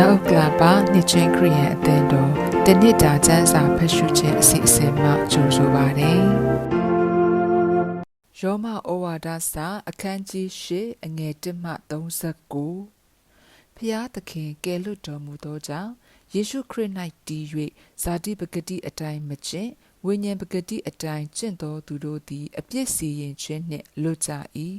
မြောက်ဥက္ကလာပါနှစ်ချင်းခရီးယန်အသင်းတော်တနစ်တာကျမ်းစာဖတ်ရှုခြင်းအစီအစဉ်မှကြိုဆိုပါရစေ။ယောမဩဝါဒစာအခန်းကြီး၈အငယ်၁မှ39ဖျားသခင်ကယ်လွတ်တော်မူသောကြောင့်ယေရှုခရစ်၌တည်၍ဇာတိပဂတိအတိုင်းမကျင့်ဝိညာဉ်ပဂတိအတိုင်းကျင့်တော်သူတို့သည်အပြစ်စီရင်ခြင်းနှင့်လွတ်ကြ၏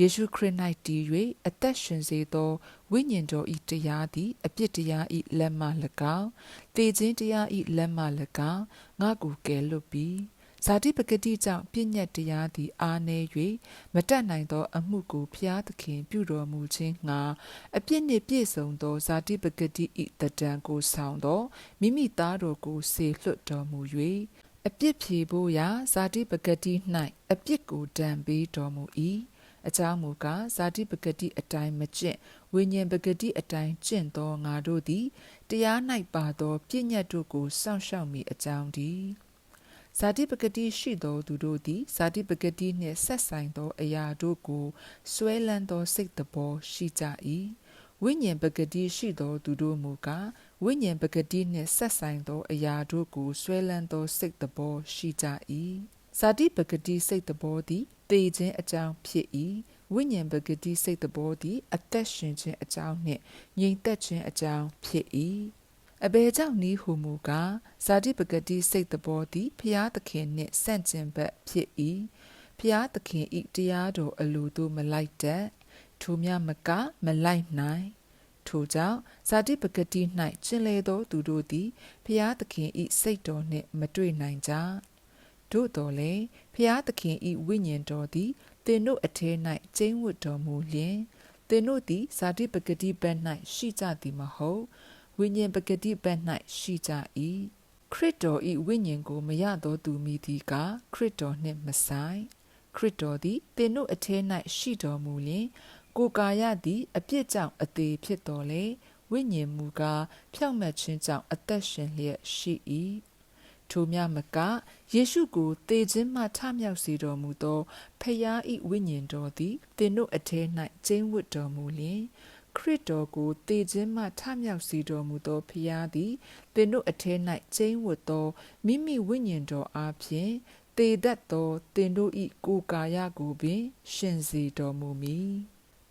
ယေရှုခရစ်၌တည်၍အသက်ရှင်စေသောဝိညာဉ်တော်၏တရားသည်အပြစ်တရား၏လက်မှ၎င်းတေခြင်းတရား၏လက်မှ၎င်းငါကိုကယ်လွတ်ပြီးဇာတိပဂတိကြောင့်ပြည့်ညတ်တရားသည်အာနေ၍မတတ်နိုင်သော အမှုကိုဖျားသခင် ပြုတော်မူခြင်းငှာအပြစ်နှင့်ပြည့်စုံသောဇာတိပဂတိ၏တဒံကိုဆောင်သောမိမိသားတော်ကိုစေလွှတ်တော်မူ၍အပြစ်ဖြေဖို့ရာဇာတိပဂတိ၌အပြစ်ကိုတံပေးတော်မူ၏ အကြောင်းမူကားဇာတိပဂတိအတိုင်းမကျင့်ဝိညာဉ်ပဂတိအတိုင်းကျင့်သောငါတို့သည်တရား၌ပါသောပြည့်ညတ်တို့ကိုစောင့်ရှောက်မိအကြောင်းဒီဇာတိပဂတိရှိသောသူတို့သည်ဇာတိပဂတိနှင့်ဆက်ဆိုင်သောအရာတို့ကိုဆွဲလန်းသောစိတ်တဘောရှိကြ၏ဝိညာဉ်ပဂတိရှိသောသူတို့မူကားဝိညာဉ်ပဂတိနှင့်ဆက်ဆိုင်သောအရာတို့ကိုဆွဲလန်းသောစိတ်တဘောရှိကြ၏ဇာတိပဂတိစိတ်တဘောသည် သေခြင်းအကြောင်းဖြစ်၏ဝိညာဉ်ပဂတိစိတ်တဘောသည်အသက်ရှင်ခြင်းအကြောင်းနှင့်ငြိမ်သက်ခြင်းအကြောင်းဖြစ်၏အဘယ်ကြောင့်နည်းဟုမူကားဇာတိပဂတိစိတ်တဘောသည်ဖျားသခင်နှင့်ဆန့်ကျင်ဘက်ဖြစ်၏ဖျားသခင်ဤတရားတော်အလိုသို့မလိုက်တတ်ထိုမြမကမလိုက်နိုင်ထိုကြောင့်ဇာတိပဂတိ၌ကျင်လေသောသူတို့သည်ဖျားသခင်ဤစိတ်တော်နှင့်မတွေ့နိုင်ကြ သို့တော်လည်းဖျားသခင်ဤဝိညာဉ်တော်သည်သင်တို့အထဲ၌ကျင်းဝတ်တော်မူလျင်သင်တို့သည်ဇာတိပဂတိဘက်၌ရှိကြသည်မဟုတ်ဝိညာဉ်ပဂတိဘက်၌ရှိကြ၏ခရစ်တော်ဤဝိညာဉ်ကိုမရသောသူမည်သည်ကခရစ်တော်နှင့်မဆိုင်ခရစ်တော်သည်သင်တို့အထဲ၌ရှိတော်မူလျင်ကိုယ်ကာယသည်အပြစ်ကြောင့်အသေးဖြစ်တော်လေဝိညာဉ်မူကားဖြောင့်မတ်ခြင်းကြောင့်အသက်ရှင်လျက်ရှိ၏ ထိုမြမကယေရှုကိုသေခြင်းမှထမြောက်စေတော်မူသောဖယားဤဝိညာဉ်တော်သည်သင်တို့အထဲ၌ကျင်းဝတ်တော်မူလျင်ခရစ်တော်ကိုသေခြင်းမှထမြောက်စေတော်မူသောဖယားသည်သင်တို့အထဲ၌ကျင်းဝတ်သောမိမိဝိညာဉ်တော်အားဖြင့်သေတတ်သောသင်တို့ဤကိုယ်ကာယကိုပင် ရှင်စေတော်မူမည်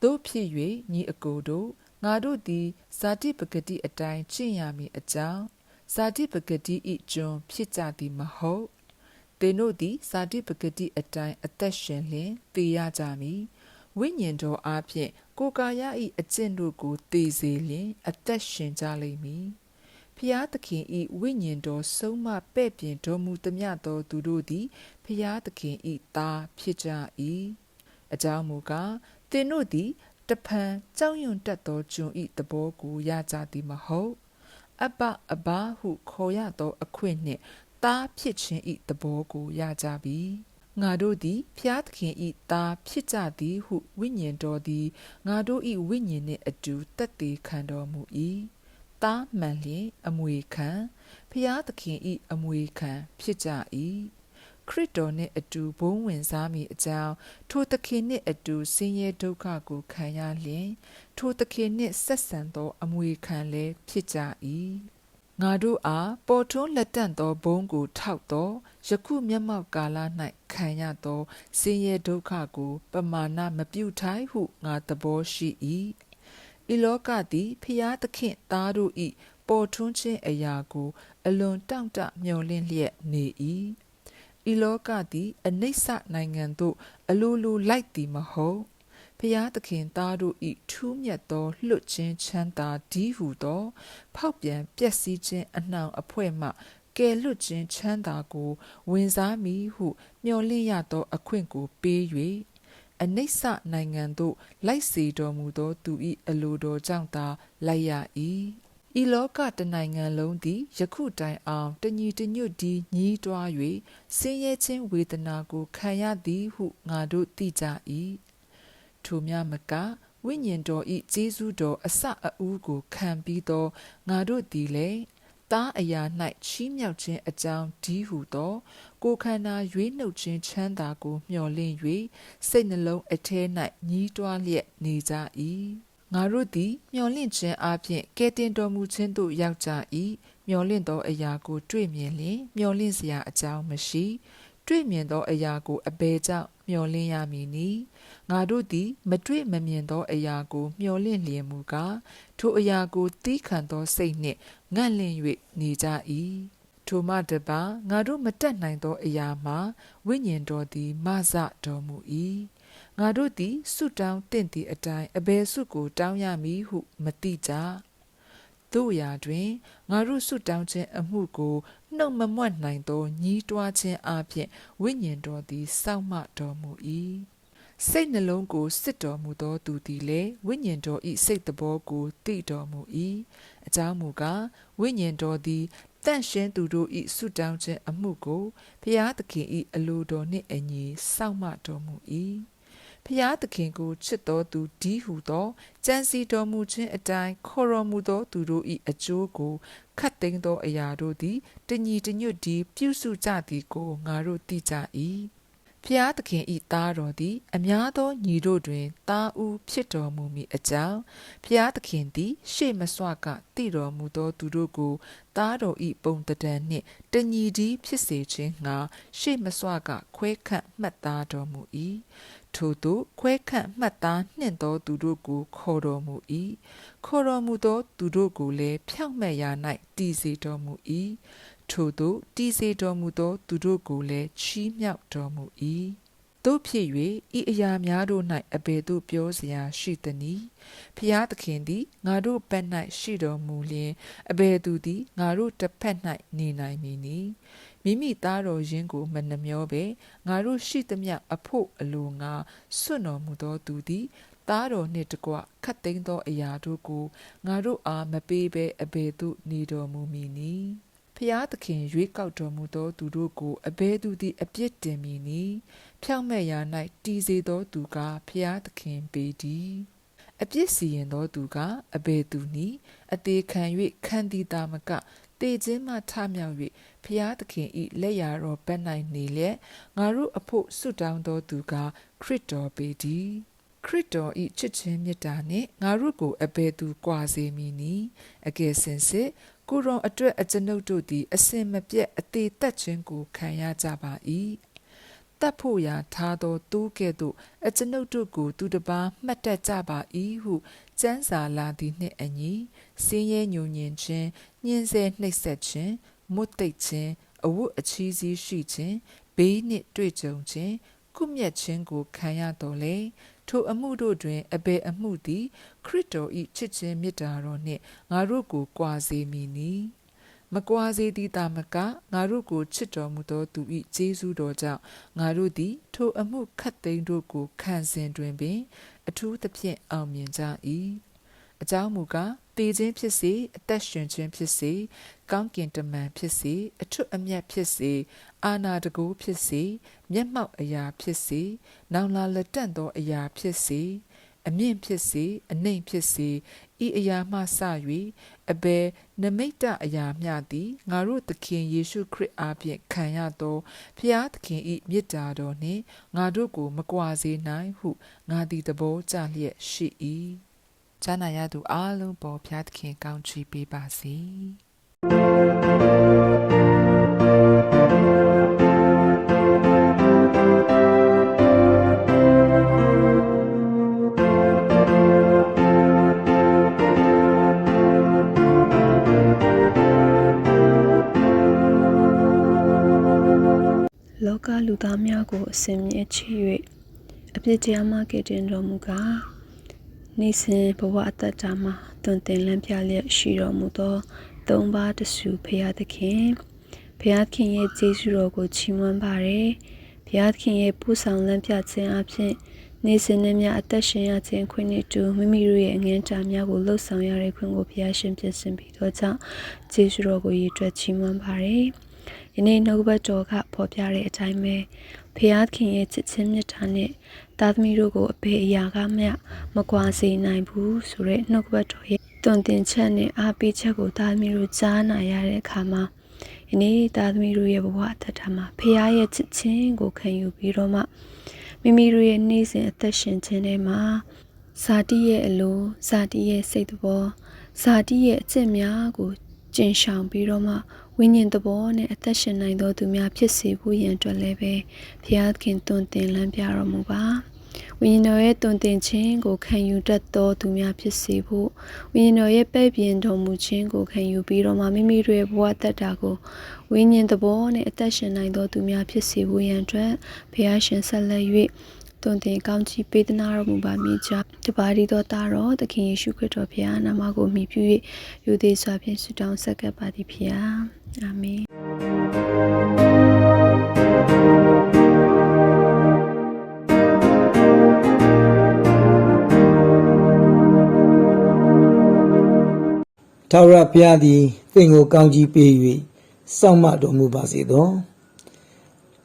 တို့ဖြစ်၍ညီအကိုတို့ငါတို့သည်ဇာတိပဂတိအတိုင်းကျင့်ရမည်အကြောင်း ဇာတိပဂတိဤကျွန်ဖြစ်ကြသည်မဟုတ်သင်တို့သည်ဇာတိပဂတိအတိုင်းအသက်ရှင်လျင်သေရကြမည်ဝိညာဉ်တော်အားဖြင့်ကိုယ်ကာယဤအကျင့်တို့ကိုသေစေလျင် အသက်ရှင်ကြလိမ့်မည်ဖျားသခင်ဤဝိညာဉ်တော်ဆုံးမပဲ့ပြင်တော်မူသမျှသောသူတို့သည်ဖျားသခင်ဤသားဖြစ်ကြ၏အကြောင်းမူကားသင်တို့သည်တဖန်ကြောက်ရွံ့တတ်သောကျွန်ဤသဘောကိုရကြသည်မဟုတ် အဘအဘဟုခေါ်ရသောအခွင့်နှင့်သားဖြစ်ခြင်းဤသဘောကိုရကြပြီငါတို့သည်ဖျားသခင်ဤသားဖြစ်ကြသည်ဟုဝိညာဉ်တော်သည်ငါတို့ဤဝိညာဉ်နှင့်အတူတက်သေးခံတော်မူ၏သားမှန်လျင်အမွေခံဖျားသခင်ဤအမွေခံဖြစ်ကြ၏ ခရစ်တော်နှင့်အတူဘုံဝင်စားမိအကြောင်းထိုသခင်နှင့်အတူဆင်းရဲဒုက္ခကိုခံရလျင် ထိုသခင်နှင့်ဆက်ဆံသောအမွေခံလည်းဖြစ်ကြ၏ငါတို့အားပေါ်ထွန်းလက်တန့်သောဘုံကိုထောက်သောယခုမျက်မှောက်ကာလ၌ခံရသောဆင်းရဲဒုက္ခကို ပမာဏမပြုထိုင်ဟုငါသဘောရှိ၏ဤလောကသည်ဖျားသခင်သားတို့၏ပေါ်ထွန်းခြင်းအရာကို အလွန်တောင့်တမျှော်လင့်လျက်နေ၏ ဤလောကသည်အနိစ္စနိုင်ငံသို့အလိုလိုလိုက်သည်မဟုတ်ဖျားသခင်သားတို့ဤထူးမြတ်သောလွတ်ခြင်းချမ်းသာဒီဟုသော ဖောက်ပြန်ပျက်စီးခြင်းအနှောင်အဖွဲ့မှကယ်လွတ်ခြင်းချမ်းသာကိုဝင်စားမိဟု မျှော်လင့်ရသော အခွင့်ကိုပေး၍အနိစ္စနိုင်ငံသို့လိုက်စေတော်မူသောသူ၏အလိုတော်ကြောင့်သာလိုက်ရ၏ ဤလောကတနိုင်ငံလုံးသည်ယခုတိုင်အောင်တညီတညွတ်ဒီညီးတွား၍ဆင်းရဲခြင်းဝေဒနာကိုခံရသည်ဟုငါတို့သိကြ၏ထိုများမကဝိညာဉ်တော်ဤကျေးဇူးတော်အစအဦးကိုခံပြီးသောငါတို့သည်လည်းသားအရာ၌ချီးမြှောက်ခြင်းအကြောင်းဒီဟုသော ကိုခန္ဓာရွေးနှုတ်ခြင်းချမ်းသာကိုမျှော်လင့်၍စိတ်နှလုံးအထဲ၌ညီးတွားလျက်နေကြ၏ ငါတို့သည်မျော်လင့်ခြင်းအပြင်ကဲတင်တော်မူခြင်းသို့ရောက်ကြ၏မျော်လင့်သောအရာကိုတွေ့မြင်လျင်မျော်လင့်စရာအကြောင်းမရှိတွေ့မြင်သောအရာကိုအဘယ်ကြောင့်မျော်လင့်ရမည်နည်းငါတို့သည်မတွေ့မမြင်သောအရာကိုမျော်လင့်လျင်မူကားထိုအရာကိုသီးခံသောစိတ်နှင့်ငန့်လင့်၍နေကြ၏ထိုမှတပါငါတို့မတက်နိုင်သောအရာမှာဝိညာဉ်တော်သည်မဆတော်မူ၏ ငါတို့သည်ဆုတောင်းတင့်သည့်အတိုင်းအဘယ်ဆုကိုတောင်းရမည်ဟုမသိကြတို့ရာတွင်ငါတို့ဆုတောင်းခြင်းအမှုကိုနှုတ်မမွတ်နိုင်သောညီးတွားခြင်းအပြင်ဝိညာဉ်တော်သည်စောင့်မတော်မူ၏စိတ်နှလုံးကိုစစ်တော်မူသောသူသည်လည်းဝိညာဉ်တော်၏စိတ်တဘောကိုသိတော်မူ၏အကြောင်းမူကားဝိညာဉ်တော်သည်တန့်ရှင်းသူတို့၏ဆုတောင်းခြင်းအမှုကိုဖျားသခင်၏အလိုတော်နှင့်အညီစောင့်မတော်မူ၏ ဖျားသခင်ကိုချစ်တော်သူဒီဟုသောကြံစီတော်မူခြင်းအတိုင်းခေါ်တော်မူသောသူတို့၏အကျိုးကိုခတ်သိမ်းသောအရာတို့သည်တညီတညွတ်ဒီပြုစုကြသည်ကိုငါတို့သိကြ၏ဖျားသခင်ဤသားတော်သည် အများသောညီတို့တွင်သားဦးဖြစ်တော်မူမည်အကြောင်းဖျားသခင်သည် ရှေ့မစွာကတည်တော်မူသောသူတို့ကိုသားတော်ဤပုံတံနှင့်တညီဒီဖြစ်စေခြင်းငှာရှေ့မစွာကခွဲခန့်မှတ်သားတော်မူ၏ ထို့သို့ခွဲခန့်မှတ်သားနှင့်သောသူတို့ကိုခေါ်တော်မူ၏ခေါ်တော်မူသောသူတို့ကိုလည်းဖြောင့်မတ်ရာ၌တည်စေတော်မူ၏ထို့သောတည်စေတော်မူသောသူတို့ကိုလည်းချီးမြှောက်တော်မူ၏ သို့ဖြစ်၍ဤအရာများတို့၌အဘယ်သို့ပြောစရာရှိသနည်းဖျားသခင်သည်ငါတို့ဘက်၌ရှိတော်မူလျင်အဘယ်သူသည်ငါတို့တစ်ဖက်၌နေနိုင်မည်နည်းမိမိသားတော်ရင်းကိုမနှမျောပဲငါတို့ရှိသမျှအဖို့အလိုငါစွန့်တော်မူသောသူသည်သားတော်နှင့်တကွခတ်သိမ်းသောအရာတို့ကိုငါတို့အားမပေးဘဲအဘယ်သို့နေတော်မူမည်နည်း ဖျားသခင်ရွေးကောက်တော်မူသောသူတို့ကိုအဘဲသူသည်အပြစ်တင်မည်နီဖြောင့်မတ်ရာ၌တည်စေသောသူကဖျားသခင်ပေသည်အပြစ်စီရင်သောသူကအဘဲသူနီအသေးခံ၍ခံသည်တာမကတေခြင်းမှထမြောက်၍ဖျားသခင်ဤလက်ရာတော်ဘက်၌နေလျက်ငါတို့အဖို့ဆုတောင်းသောသူကခရစ်တော်ပေသည်ခရစ်တော်ဤချစ်ခြင်းမေတ္တာနှင့်ငါတို့ကိုအဘယ်သူကြွာစေမည်နည်းအကယ်စင်စစ် ကိုရောအတွက်အကျွန်ုပ်တို့သည် အစင်မပြတ်အသေးသက်ခြင်းကိုခံရကြပါ၏တတ်ဖို့ရာထားသောတိုးကဲ့သို့အကျွန်ုပ်တို့ကို သူတစ်ပါးမှတ်တတ်ကြပါ၏ဟုစံစာလာသည်နှင့်အညီစင်းရဲညုံညင်ခြင်းညှင်းဆဲနှိပ်စက်ခြင်းမွတ်သိပ်ခြင်းအဝတ်အချီးစီးရှိခြင်းဘေးနှင့်တွေ့ကြုံခြင်းကုမြတ်ခြင်းကိုခံရတော်လေ ထိုအမှုတို့တွင်အဘယ်အမှုသည် ခရစ်တော်၏ချစ်ခြင်းမေတ္တာတော်နှင့်ငါတို့ကိုကြွာစေမည်နီမကွာစေသည်တာမကငါတို့ကိုချစ်တော်မူသောသူ၏ကျေးဇူးတော်ကြောင့်ငါတို့သည် ထိုအမှုခတ်သိမ်းတို့ကိုခံစဉ်တွင်ပင် အထူးသဖြင့်အောင်မြင်ကြ၏ အကြောင်းမူကားတည်ခြင်းဖြစ်စေအသက်ရှင်ခြင်းဖြစ်စေကောင်းကင်တမန်ဖြစ်စေအထွတ်အမြတ်ဖြစ်စေအာနာတကူဖြစ်စေမျက်မှောက်အရာဖြစ်စေနောင်လာလက်တန့်သောအရာဖြစ်စေအမြင့်ဖြစ်စေအနှိမ်ဖြစ်စေဤအရာမှစ၍အဘယ်နမိတ်တအရာမျှသည်ငါတို့သခင်ယေရှုခရစ်အားဖြင့်ခံရသောဖျားသခင်၏မြတ်တာတော်နှင့်ငါတို့ကိုမကွာစေနိုင်ဟုငါသည်သဘောကျလျက်ရှိ၏ ဈာနာရသူအလုံးပေါ်ဖျားသခင်ကောင်းချီးပေးပါစေလောကလူသားများကိုအစဉ်မြဲချစ်၍အပြစ်တရားမှကယ်တင်တော်မူကား နေစဉ်ဘဝအတ္တတာမှာတွင်တင်လန်းပြလျက်ရှိတော်မူသောသုံးပါးတဆူဖရာသခင်ဖရာသခင်ရဲ့ကျေးဇူးတော်ကိုချီးမွမ်းပါရယ်ဖရာသခင်ရဲ့ပူဆောင်လန်းပြခြင်းအဖြစ်နေစဉ်နဲ့မြအသက်ရှင်ရခြင်းခွင့်နဲ့တူမိမိတို့ရဲ့အငင်းတာများကိုလှုပ်ဆောင်ရတဲ့ခွင့်ကိုဖရာရှင်ပြင်ဆင်ပြီးတော့ကြောင့်ကျေးဇူးတော်ကိုရည်တွက်ချီးမွမ်းပါရယ်ယနေ့နှုတ်ဘတ်တော်ကဖော်ပြတဲ့အတိုင်းပဲ ဖျားခင်ရဲ့ချစ်ချင်းမြတ်တာနဲ့သားသမီးတို့ကိုအဖေအရာကမျှမကွာစေနိုင်ဘူးဆိုတဲ့နှုတ်ဘတ်တော်ရဲ့တွင်တင်ချက်နဲ့အားပေးချက်ကိုသားသမီးတို့ကြားနာရတဲ့အခါမှာယနေ့သားသမီးတို့ရဲ့ဘဝအသက်တာမှာဖျားရဲ့ချစ်ချင်းကိုခံယူပြီးတော့မှမိမိတို့ရဲ့နေ့စဉ်အသက်ရှင်ခြင်းထဲမှာဇာတိရဲ့အလိုဇာတိရဲ့စိတ်သဘောဇာတိရဲ့အကျင့်များကိုကျင့်ဆောင်ပြီးတော့မှ ဝိညာဉ်သဘောနဲ့အသက်ရှင်နိုင်သောသူများဖြစ်စေဖို့ရန်အတွက်လည်းပဲဘုရားခင်တွင်တင်လန်းပြတော်မူပါဝိညာဉ်တော်ရဲ့တွင်တင်ခြင်းကိုခံယူတတ်သောသူများဖြစ်စေဖို့ဝိညာဉ်တော်ရဲ့ပဲ့ပြင်တော်မူခြင်းကိုခံယူပြီးတော့မှမိမိတို့ရဲ့ဘဝတက်တာကိုဝိညာဉ်သဘောနဲ့အသက်ရှင်နိုင်သောသူများဖြစ်စေဖို့ရန်အတွက်ဘုရားရှင်ဆက်လက်၍ တွင်တင်ကောင်းချီးပေးသနာတော်မူပါမည်ကြောင့်တပါးရီတော်သားတော်သခင်ယေရှုခရစ်တော်ဘုရားနာမကိုမြည်ပြု၍ယူသေးစွာဖြင့်ဆုတောင်းဆက်ကပ်ပါသည်ဖျားအာမင်ထာဝရဘုရားသည်သင်ကိုကောင်းကြီးပေး၍စောင့်မတော်မူပါစေသော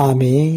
အာမင်